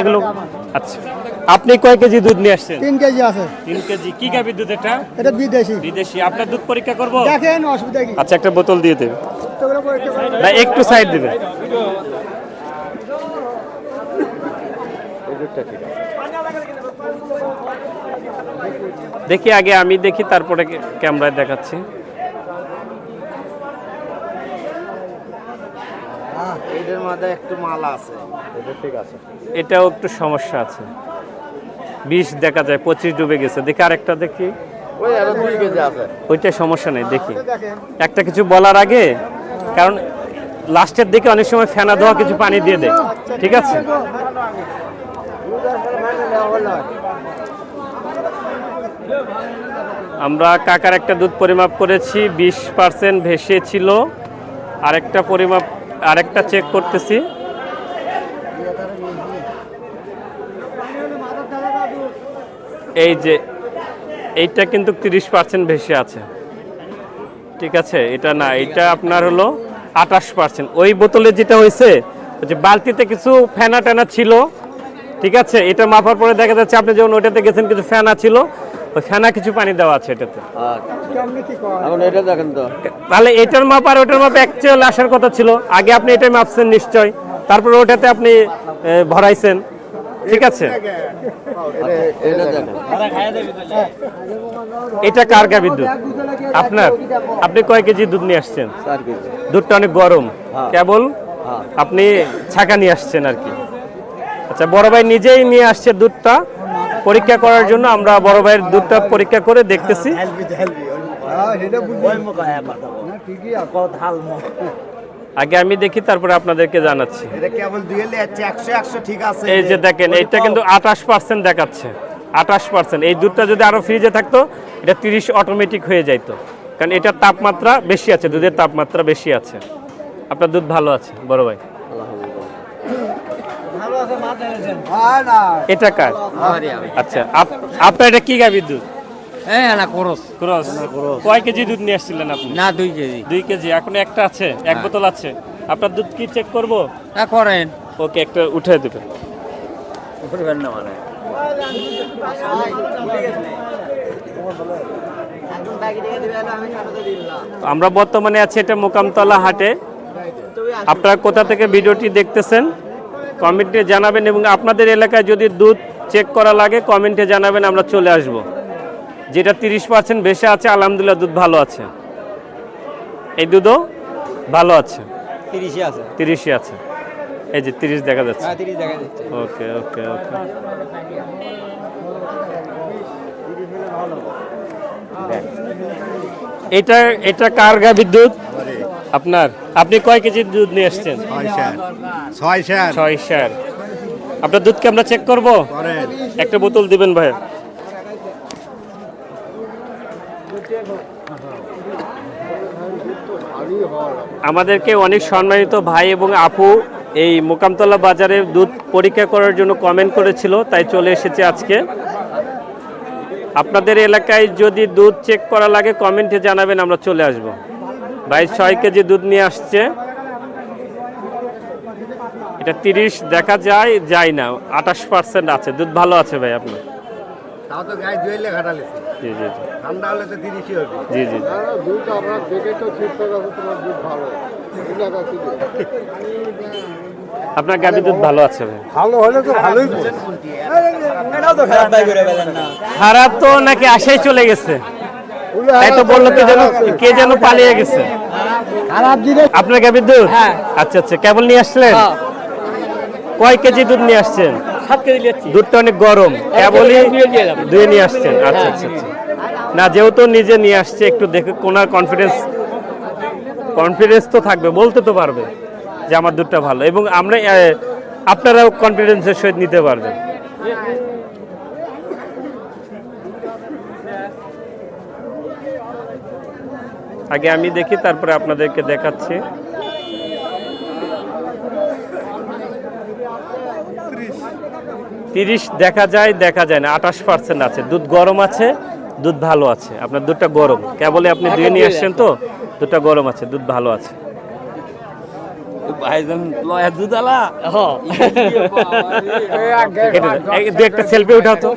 এগুলো আচ্ছা। আপনি কয় কেজি দুধ নিয়ে আসছেন? তিন কেজি আছে। তিন কেজি। কি গাভীর দুধ এটা? এটা বিদেশি। বিদেশি। আপনার দুধ পরীক্ষা করব? দেখেন অসুবিধা কি? আচ্ছা একটা বোতল দিয়ে দেবে। না একটু সাইড দেবে। দেখি আগে আমি দেখি তারপরে ক্যামেরায় দেখাচ্ছি। একটু মাল আছে। এটা ঠিক আছে। এটাও একটু সমস্যা আছে। বিষ দেখা যায় পঁচিশ ডুবে গেছে। দেখি আরেকটা দেখি। ওই আরও দুই কেজি আছে। ওইটা সমস্যা নেই দেখি। একটা কিছু বলার আগে কারণ লাস্টের দিকে অনেক সময় ফেনা ধোয়া কিছু পানি দিয়ে দেয়। ঠিক আছে? আমরা কাকার একটা দুধ পরিমাপ করেছি বিশ পার্সেন্ট ভেসে ছিল। আরেকটা পরিমাপ আরেকটা চেক করতেছি। এই যে, এইটা কিন্তু তিরিশ পার্সেন্ট বেশি আছে। ঠিক আছে, এটা না এটা আপনার হলো আঠাশ পার্সেন্ট ওই বোতলে যেটা হয়েছে যে বালতিতে কিছু ফেনা টেনা ছিল, ঠিক আছে, এটা মাপার পরে দেখা যাচ্ছে আপনি যখন ওইটাতে গেছেন, কিছু ফেনা ছিল ফেনা কিছু পানি দেওয়া আছে এটাতে। এখন এটা দেখেন তো। তাহলে এটার মাপ আর ওটার মাপ অ্যাকচুয়াল আসার কথা ছিল। আগে আপনি এটাই মাপছেন নিশ্চয়। তারপরে ওটাতে আপনি ভরাইছেন। ঠিক আছে? এটা কার গা বিদ্যুৎ আপনার? আপনি কয় কেজি দুধ নিয়ে আসছেন? দুধটা অনেক গরম। হ্যাঁ। কেবল হ্যাঁ। আপনি ছাকা নিয়ে আসছেন আর কি। আচ্ছা বড় ভাই নিজেই নিয়ে আসছে দুধটা। পরীক্ষা করার জন্য আমরা বড় ভাইয়ের দুধটা পরীক্ষা করে দেখতেছি। আগে আমি দেখি, তারপরে আপনাদেরকে জানাচ্ছি। এই যে দেখেন, এইটা কিন্তু আঠাশ পার্সেন্ট দেখাচ্ছে। আঠাশ পার্সেন্ট। এই দুধটা যদি আরও ফ্রিজে থাকতো, এটা তিরিশ অটোমেটিক হয়ে যাইতো। কারণ এটার তাপমাত্রা বেশি আছে, দুধের তাপমাত্রা বেশি আছে। আপনার দুধ ভালো আছে, বড় ভাই? এটা কার? আচ্ছা আপ- আপনার এটা কি গাভীর দুধ? হ্যাঁ না ক্রস। কয় কেজি দুধ নিয়ে আসছিলেন আপনি? না দুই কেজি। দুই কেজি এখন একটা আছে এক বোতল আছে। আপনার দুধ কি চেক করব? হ্যাঁ করেন। ওকে একটা উঠে দেবেন। আমরা বর্তমানে আছি এটা মোকামতলা হাটে। আপনারা কোথা থেকে ভিডিওটি দেখতেছেন? কমেন্টে জানাবেন এবং আপনাদের এলাকায় যদি দুধ চেক করা লাগে কমেন্টে জানাবেন আমরা চলে আসব। যেটা তিরিশ পার্সেন্ট বেশি আছে আলহামদুলিল্লাহ দুধ ভালো আছে। এই দুধও ভালো আছে। তিরিশে আছে। তিরিশই আছে। এই যে তিরিশ দেখা যাচ্ছে। হ্যাঁ তিরিশ দেখা যাচ্ছে। ওকে ওকে ওকে। এটা এটা কার গা বিদ্যুৎ আপনার? আপনি কয় কেজি দুধ নিয়ে এসছেন ছয় স্যার ছয় স্যার ছয় স্যার আপনার দুধকে আমরা চেক করব? একটা বোতল দিবেন ভাই। আমাদেরকে অনেক সম্মানিত ভাই এবং আপু এই মোকামতলা বাজারে দুধ পরীক্ষা করার জন্য কমেন্ট করেছিল তাই চলে এসেছে আজকে। আপনাদের এলাকায় যদি দুধ চেক করা লাগে কমেন্টে জানাবেন আমরা চলে আসব। ভাই ছয় কেজি দুধ নিয়ে আসছে। এটা তিরিশ দেখা যায় যায় না। আঠাশ পার্সেন্ট আছে। দুধ ভালো আছে ভাই আপনার? তাও তো গায়ে দুয়েলে ঘাটালে জি জি জি। ঠান্ডা হলে তো তিরিশই হবে। জি জি জি। দুধ আমরা দেখে তো ঠিক আছে তোমার দুধ ভালো। আপনার গাভী দুধ ভালো আছে ভাই? ভালো হলে তো ভালোই খারাপ তো নাকি আশাই চলে গেছে? তাই তো বলল তো যেন কে যেন পালিয়ে গেছে। আপনার গাভী দুধ? আচ্ছা আচ্ছা কেবল নিয়ে আসলেন? কয় কেজি দুধ নিয়ে আসছেন? দুধটা অনেক গরম। কেবলই দুই নিয়ে আসছেন। আচ্ছা আচ্ছা আচ্ছা। না যেহেতু নিজে নিয়ে আসছে একটু দেখে কোনার কনফিডেন্স কনফিডেন্স তো থাকবে বলতে তো পারবে যে আমার দুধটা ভালো। এবং আমরা আপনারাও কনফিডেন্সের সহিত নিতে পারবেন। আগে আমি দেখি তারপরে আপনাদেরকে দেখাচ্ছি তিরিশ দেখা যায় দেখা যায় না আঠাশ পার্সেন্ট আছে দুধ গরম আছে দুধ ভালো আছে আপনার দুধটা গরম কেবলই আপনি ধুয়ে নিয়ে আসছেন তো দুধটা গরম আছে দুধ ভালো আছে হ্যাঁ দু একটা সেলফি উঠাও তো